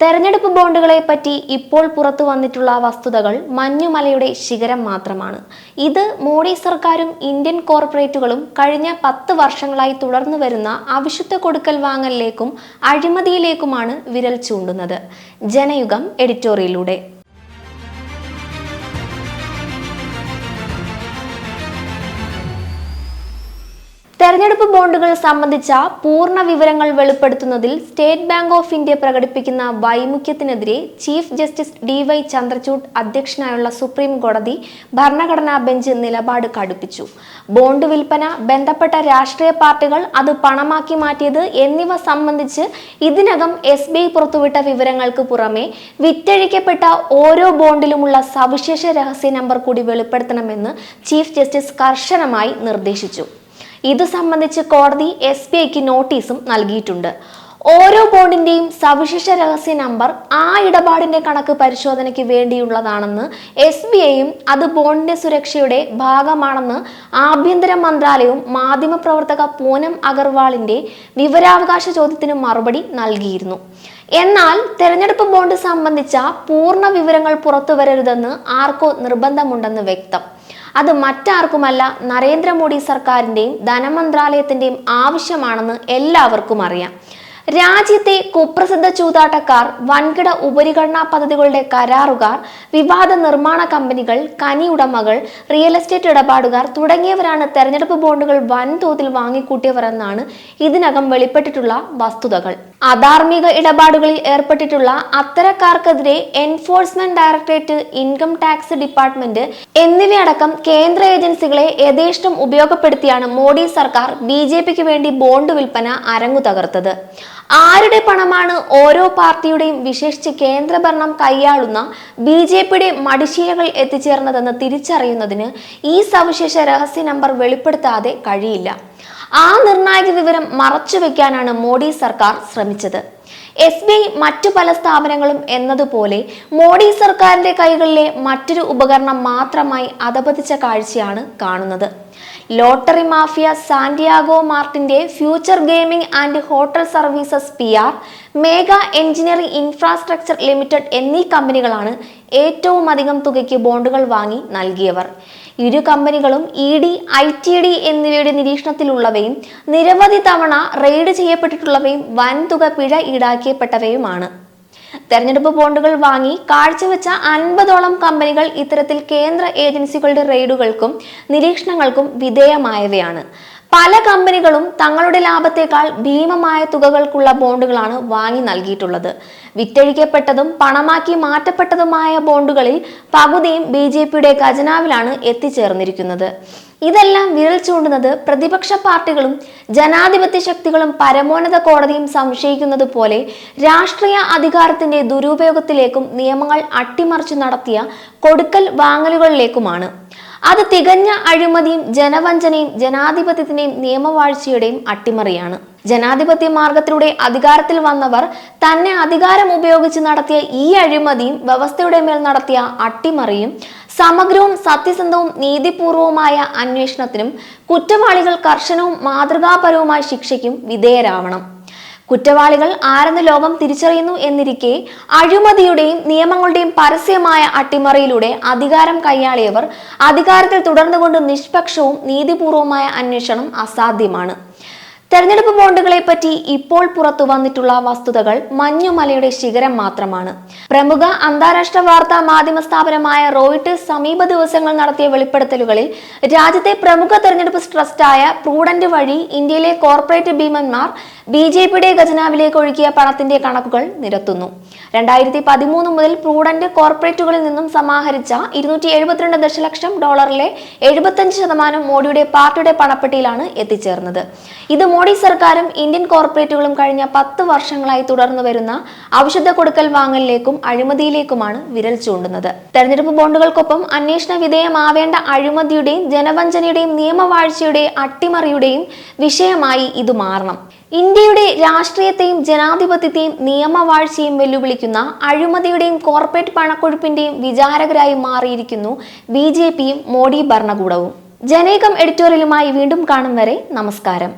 തെരഞ്ഞെടുപ്പ് ബോണ്ടുകളെ പറ്റി ഇപ്പോൾ പുറത്തു വന്നിട്ടുള്ള വസ്തുതകൾ മഞ്ഞുമലയുടെ ശിഖരം മാത്രമാണ്. ഇത് മോഡി സർക്കാരും ഇന്ത്യൻ കോർപ്പറേറ്റുകളും കഴിഞ്ഞ പത്ത് വർഷങ്ങളായി തുടർന്നു വരുന്ന അവിശുദ്ധ കൊടുക്കൽ വാങ്ങലിലേക്കും അഴിമതിയിലേക്കുമാണ് വിരൽ ചൂണ്ടുന്നത്. ജനയുഗം എഡിറ്റോറിയലിലൂടെ. തെരഞ്ഞെടുപ്പ് ബോണ്ടുകൾ സംബന്ധിച്ച പൂർണ വിവരങ്ങൾ വെളിപ്പെടുത്തുന്നതിൽ സ്റ്റേറ്റ് ബാങ്ക് ഓഫ് ഇന്ത്യ പ്രകടിപ്പിക്കുന്ന വൈമുഖ്യത്തിനെതിരെ chief justice D Y Chandrachud അധ്യക്ഷനായുള്ള supreme കോടതി ഭരണഘടനാ ബെഞ്ച് നിലപാട് കടുപ്പിച്ചു. ബോണ്ട് വിൽപ്പന ബന്ധപ്പെട്ട രാഷ്ട്രീയ പാർട്ടികൾ അത് പണമാക്കി മാറ്റിയത് എന്നിവ സംബന്ധിച്ച് ഇതിനകം എസ് ബി ഐ പുറത്തുവിട്ട വിവരങ്ങൾക്ക് പുറമെ വിറ്റഴിക്കപ്പെട്ട ഓരോ ബോണ്ടിലുമുള്ള സവിശേഷ രഹസ്യ നമ്പർ കൂടി വെളിപ്പെടുത്തണമെന്ന് ചീഫ് ജസ്റ്റിസ് കർശനമായി നിർദ്ദേശിച്ചു. ഇത് സംബന്ധിച്ച് കോടതി എസ് ബി ഐക്ക് നോട്ടീസും നൽകിയിട്ടുണ്ട്. ഓരോ ബോണ്ടിന്റെയും സവിശേഷ രഹസ്യ നമ്പർ ആ ഇടപാടിന്റെ കണക്ക് പരിശോധനയ്ക്ക് വേണ്ടിയുള്ളതാണെന്ന് എസ് ബി ഐയും അത് ബോണ്ടിന്റെ സുരക്ഷയുടെ ഭാഗമാണെന്ന് ആഭ്യന്തര മന്ത്രാലയവും മാധ്യമപ്രവർത്തക പൂനം അഗർവാളിന്റെ വിവരാവകാശ ചോദ്യത്തിന് മറുപടി നൽകിയിരുന്നു. എന്നാൽ തെരഞ്ഞെടുപ്പ് ബോണ്ട് സംബന്ധിച്ച പൂർണ വിവരങ്ങൾ പുറത്തു വരരുതെന്ന് ആർക്കോ നിർബന്ധമുണ്ടെന്ന് വ്യക്തം. അത് മറ്റാർക്കുമല്ല നരേന്ദ്രമോദി സർക്കാരിന്റെയും ധനമന്ത്രാലയത്തിന്റെയും ആവശ്യമാണെന്ന് എല്ലാവർക്കും അറിയാം. രാജ്യത്തെ കുപ്രസിദ്ധ ചൂതാട്ടക്കാർ വൻകിട ഉപരിഗണനാ പദ്ധതികളുടെ കരാറുകാർ വിവാദ നിർമ്മാണ കമ്പനികൾ കനി ഉടമകൾ റിയൽ എസ്റ്റേറ്റ് ഇടപാടുകാർ തുടങ്ങിയവരാണ് തെരഞ്ഞെടുപ്പ് ബോണ്ടുകൾ വൻതോതിൽ വാങ്ങിക്കൂട്ടിയവരെന്നാണ് ഇതിനകം വെളിപ്പെട്ടിട്ടുള്ള വസ്തുതകൾ. അധാർമിക ഇടപാടുകളിൽ ഏർപ്പെട്ടിട്ടുള്ള അത്തരക്കാർക്കെതിരെ enforcement directorate income tax department എന്നിവയടക്കം കേന്ദ്ര ഏജൻസികളെ യഥേഷ്ടം ഉപയോഗപ്പെടുത്തിയാണ് മോഡി സർക്കാർ ബി വേണ്ടി ബോണ്ട് വിൽപ്പന അരങ്ങു തകർത്തത്. ആരുടെ പണമാണ് ഓരോ പാർട്ടിയുടെയും വിശേഷിച്ച് കേന്ദ്രഭരണം കൈയാളുന്ന ബി ജെ പിയുടെ മടിശീലകൾ എത്തിച്ചേർന്നതെന്ന് തിരിച്ചറിയുന്നതിന് ഈ സവിശേഷ രഹസ്യ നമ്പർ വെളിപ്പെടുത്താതെ കഴിയില്ല. ആ നിർണായക വിവരം മറച്ചുവെക്കാനാണ് മോഡി സർക്കാർ ശ്രമിച്ചത്. എസ് ബി ഐ മറ്റു പല സ്ഥാപനങ്ങളും എന്നതുപോലെ മോഡി സർക്കാരിന്റെ കൈകളിലെ മറ്റൊരു ഉപകരണം മാത്രമായി അധപതിച്ച കാഴ്ചയാണ് കാണുന്നത്. Lottery mafia Santiago മാർട്ടിന്റെ future gaming and hotel services P R Megha engineering infrastructure limited എന്നീ കമ്പനികളാണ് ഏറ്റവും അധികം തുകയ്ക്ക് ബോണ്ടുകൾ വാങ്ങി നൽകിയവർ. ഇരു കമ്പനികളും E D I T D എന്നിവയുടെ നിരീക്ഷണത്തിലുള്ളവയും നിരവധി തവണ റെയ്ഡ് ചെയ്യപ്പെട്ടിട്ടുള്ളവയും വൻതുക പിഴ ഈടാക്കിയപ്പെട്ടവയുമാണ്. തെരഞ്ഞെടുപ്പ് ബോണ്ടുകൾ വാങ്ങി കാഴ്ചവെച്ച അൻപതോളം കമ്പനികൾ ഇത്തരത്തിൽ കേന്ദ്ര ഏജൻസികളുടെ റെയ്ഡുകൾക്കും നിരീക്ഷണങ്ങൾക്കും വിധേയമായവയാണ്. പല കമ്പനികളും തങ്ങളുടെ ലാഭത്തേക്കാൾ ഭീമമായ തുകകൾക്കുള്ള ബോണ്ടുകളാണ് വാങ്ങി നൽകിയിട്ടുള്ളത്. വിറ്റഴിക്കപ്പെട്ടതും പണമാക്കി മാറ്റപ്പെട്ടതുമായ ബോണ്ടുകളിൽ പകുതിയും ബി ജെ പിയുടെ ഖജനാവിലാണ് എത്തിച്ചേർന്നിരിക്കുന്നത്. ഇതെല്ലാം വിരൽ ചൂണ്ടുന്നത് പ്രതിപക്ഷ പാർട്ടികളും ജനാധിപത്യ ശക്തികളും പരമോന്നത കോടതിയും സംശയിക്കുന്നത് പോലെ രാഷ്ട്രീയ അധികാരത്തിന്റെ ദുരുപയോഗത്തിലേക്കും നിയമങ്ങൾ അട്ടിമറിച്ച് നടത്തിയ കൊടുക്കൽ വാങ്ങലുകളിലേക്കുമാണ്. അത് തികഞ്ഞ അഴിമതിയും ജനവഞ്ചനയും ജനാധിപത്യത്തിന്റെയും നിയമവാഴ്ചയുടെയും അട്ടിമറിയാണ്. ജനാധിപത്യ മാർഗത്തിലൂടെ അധികാരത്തിൽ വന്നവർ തന്നെ അധികാരം ഉപയോഗിച്ച് നടത്തിയ ഈ അഴിമതിയും വ്യവസ്ഥയുടെ മേൽ നടത്തിയ അട്ടിമറിയും സമഗ്രവും സത്യസന്ധവും നീതിപൂർവവുമായ അന്വേഷണത്തിനും കുറ്റവാളികൾ കർശനവും മാതൃകാപരവുമായ ശിക്ഷയ്ക്കും വിധേയരാവണം. കുറ്റവാളികൾ ആരെന്ന് ലോകം തിരിച്ചറിയുന്നു എന്നിരിക്കെ അഴിമതിയുടെയും നിയമങ്ങളുടെയും പരസ്യമായ അട്ടിമറിയിലൂടെ അധികാരം കൈയാളിയവർ അധികാരത്തിൽ തുടർന്നുകൊണ്ട് നിഷ്പക്ഷവും നീതിപൂർവവുമായ അന്വേഷണം അസാധ്യമാണ്. തെരഞ്ഞെടുപ്പ് ബോണ്ടുകളെ പറ്റി ഇപ്പോൾ പുറത്തു വന്നിട്ടുള്ള വസ്തുതകൾ മഞ്ഞുമലയുടെ ശിഖരം മാത്രമാണ്. പ്രമുഖ അന്താരാഷ്ട്ര വാർത്താ മാധ്യമ സ്ഥാപനമായ റോയിട്ടേഴ്സ് സമീപ ദിവസങ്ങൾ നടത്തിയ വെളിപ്പെടുത്തലുകളിൽ രാജ്യത്തെ പ്രമുഖ തെരഞ്ഞെടുപ്പ് ട്രസ്റ്റായ പ്രൂഡന്റ് വഴി ഇന്ത്യയിലെ കോർപ്പറേറ്റ് ഭീമന്മാർ ബി ജെ പിയുടെ ഖജനാവിലേക്ക് ഒഴുകിയ പണത്തിന്റെ കണക്കുകൾ നിരത്തുന്നു. രണ്ടായിരത്തി പതിമൂന്ന് മുതൽ പ്രൂഡന്റ് കോർപ്പറേറ്റുകളിൽ നിന്നും സമാഹരിച്ച ഇരുന്നൂറ്റി എഴുപത്തിരണ്ട് ദശലക്ഷം ഡോളറിലെ എഴുപത്തഞ്ച് ശതമാനം മോഡിയുടെ പാർട്ടിയുടെ പണപ്പെട്ടിയിലാണ് എത്തിച്ചേർന്നത്. ഇത് മോഡി സർക്കാരും ഇന്ത്യൻ കോർപ്പറേറ്റുകളും കഴിഞ്ഞ പത്ത് വർഷങ്ങളായി തുടർന്നു വരുന്ന ഔഷധ കൊടുക്കൽ വാങ്ങലിലേക്കും അഴിമതിയിലേക്കുമാണ് വിരൽ ചൂണ്ടുന്നത്. തെരഞ്ഞെടുപ്പ് ബോണ്ടുകൾക്കൊപ്പം അന്വേഷണ വിധേയമാവേണ്ട അഴിമതിയുടെയും ജനവഞ്ചനയുടെയും നിയമവാഴ്ചയുടെയും അട്ടിമറിയുടെയും വിഷയമായി ഇത് മാറണം. ഇന്ത്യയുടെ രാഷ്ട്രീയത്തെയും ജനാധിപത്യത്തെയും നിയമവാഴ്ചയും വെല്ലുവിളിക്കുന്ന അഴിമതിയുടെയും കോർപ്പറേറ്റ് പണക്കൊഴുപ്പിന്റെയും വിചാരകരായി മാറിയിരിക്കുന്നു ബി ജെ പിയും മോഡി ഭരണകൂടവും. ജനേകം എഡിറ്റോറിയലുമായി വീണ്ടും കാണും വരെ നമസ്കാരം.